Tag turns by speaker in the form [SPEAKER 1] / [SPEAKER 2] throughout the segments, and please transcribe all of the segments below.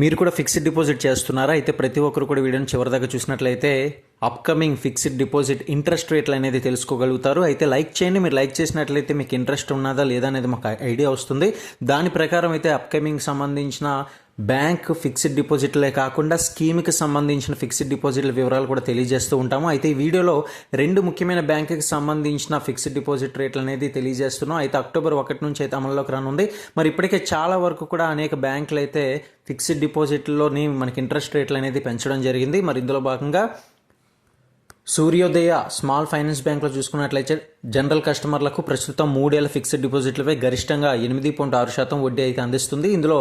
[SPEAKER 1] మీరు కూడా fixed deposit చేస్తున్నారా? అయితే ప్రతి ఒక్కరు కూడా వీడియోని చివరిదాకా చూసినట్లయితే అప్కమింగ్ ఫిక్స్డ్ డిపాజిట్ ఇంట్రెస్ట్ రేట్లు అనేది తెలుసుకోగలుగుతారు. అయితే లైక్ చేయండి. మీరు లైక్ చేసినట్లయితే మీకు ఇంట్రెస్ట్ ఉన్నదా లేదా అనేది మాకు ఐడియా వస్తుంది. దాని ప్రకారం అయితే అప్కమింగ్ సంబంధించిన బ్యాంక్ ఫిక్స్డ్ డిపాజిట్లే కాకుండా స్కీమ్కి సంబంధించిన ఫిక్స్డ్ డిపాజిట్ల వివరాలు కూడా తెలియజేస్తూ ఉంటాము. అయితే ఈ వీడియోలో రెండు ముఖ్యమైన బ్యాంకుకి సంబంధించిన ఫిక్స్డ్ డిపాజిట్ రేట్లు అనేది తెలియజేస్తున్నాం. అయితే అక్టోబర్ ఒకటి నుంచి అయితే అమల్లోకి రానుంది. మరి ఇప్పటికే చాలా వరకు కూడా అనేక బ్యాంకులు అయితే ఫిక్స్డ్ డిపాజిట్లోని మనకి ఇంట్రెస్ట్ రేట్లు అనేది పెంచడం జరిగింది. మరి ఇందులో భాగంగా సూర్యోదయ స్మాల్ ఫైనాన్స్ బ్యాంక్లో చూసుకున్నట్లయితే జనరల్ కస్టమర్లకు ప్రస్తుతం మూడేళ్ళ ఫిక్స్డ్ డిపాజిట్లపై గరిష్టంగా ఎనిమిది పాయింట్ ఆరు శాతం వడ్డీ అయితే అందిస్తుంది. ఇందులో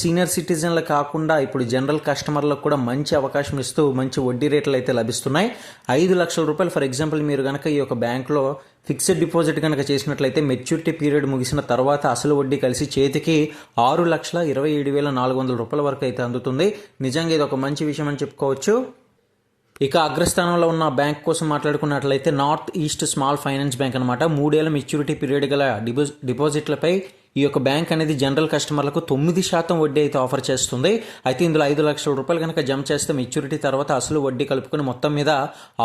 [SPEAKER 1] సీనియర్ సిటిజన్లు కాకుండా ఇప్పుడు జనరల్ కస్టమర్లకు కూడా మంచి అవకాశం ఇస్తూ మంచి వడ్డీ రేట్లు అయితే లభిస్తున్నాయి. ఐదు లక్షల రూపాయలు ఫర్ ఎగ్జాంపుల్ మీరు కనుక ఈ యొక్క బ్యాంకులో ఫిక్స్డ్ డిపాజిట్ కనుక చేసినట్లయితే మెచ్యూరిటీ పీరియడ్ ముగిసిన తర్వాత అసలు వడ్డీ కలిసి చేతికి ఆరు లక్షల ఇరవై ఏడు వేల నాలుగు వందల రూపాయల వరకు అయితే అందుతుంది. నిజంగా ఇది ఒక మంచి విషయం అని చెప్పుకోవచ్చు. ఇక అగ్రస్థానంలో ఉన్న బ్యాంక్ కోసం మాట్లాడుకున్నట్లయితే north east small finance bank అనమాట మూడేళ్ళ మెచ్యూరిటీ పీరియడ్ గల డిపో డిపాజిట్లపై ఈ యొక్క బ్యాంక్ అనేది జనరల్ కస్టమర్లకు తొమ్మిది శాతం వడ్డీ అయితే ఆఫర్ చేస్తుంది. అయితే ఇందులో ఐదు లక్షల రూపాయలు కనుక జమ చేస్తే మెచ్యూరిటీ తర్వాత అసలు వడ్డీ కలుపుకొని మొత్తం మీద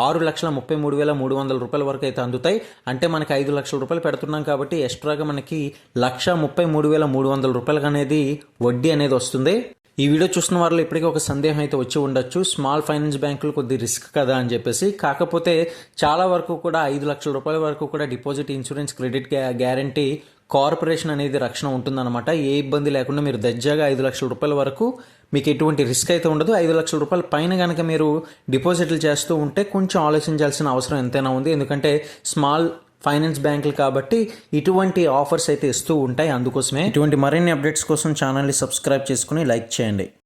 [SPEAKER 1] ఆరు లక్షల ముప్పై మూడు వేల మూడు వందల రూపాయల వరకు అయితే అందుతాయి. అంటే మనకి ఐదు లక్షల రూపాయలు పెడుతున్నాం కాబట్టి ఎక్స్ట్రాగా మనకి లక్ష ముప్పై మూడు వేల మూడు వందల రూపాయలకు అనేది వడ్డీ అనేది వస్తుంది. ఈ వీడియో చూస్తున్న వారిలో ఇప్పటికీ ఒక సందేహం అయితే వచ్చి ఉండొచ్చు. స్మాల్ ఫైనాన్స్ బ్యాంకులు కొద్ది రిస్క్ కదా అని చెప్పేసి. కాకపోతే చాలా వరకు కూడా ఐదు లక్షల రూపాయల వరకు కూడా deposit insurance credit guarantee corporation అనేది రక్షణ ఉంటుందన్నమాట. ఏ ఇబ్బంది లేకుండా మీరు దర్జాగా ఐదు లక్షల రూపాయల వరకు మీకు ఎటువంటి రిస్క్ అయితే ఉండదు. ఐదు లక్షల రూపాయల పైన కనుక మీరు డిపాజిట్లు చేస్తూ ఉంటే కొంచెం ఆలోచించాల్సిన అవసరం ఎంతైనా ఉంది. ఎందుకంటే స్మాల్ ఫైనాన్స్ బ్యాంకులు కాబట్టి ఇటువంటి ఆఫర్స్ అయితే ఇస్తూ ఉంటాయి. అందుకోసమే ఇటువంటి మరిన్ని అప్డేట్స్ కోసం ఛానల్ని సబ్స్క్రైబ్ చేసుకుని లైక్ చేయండి.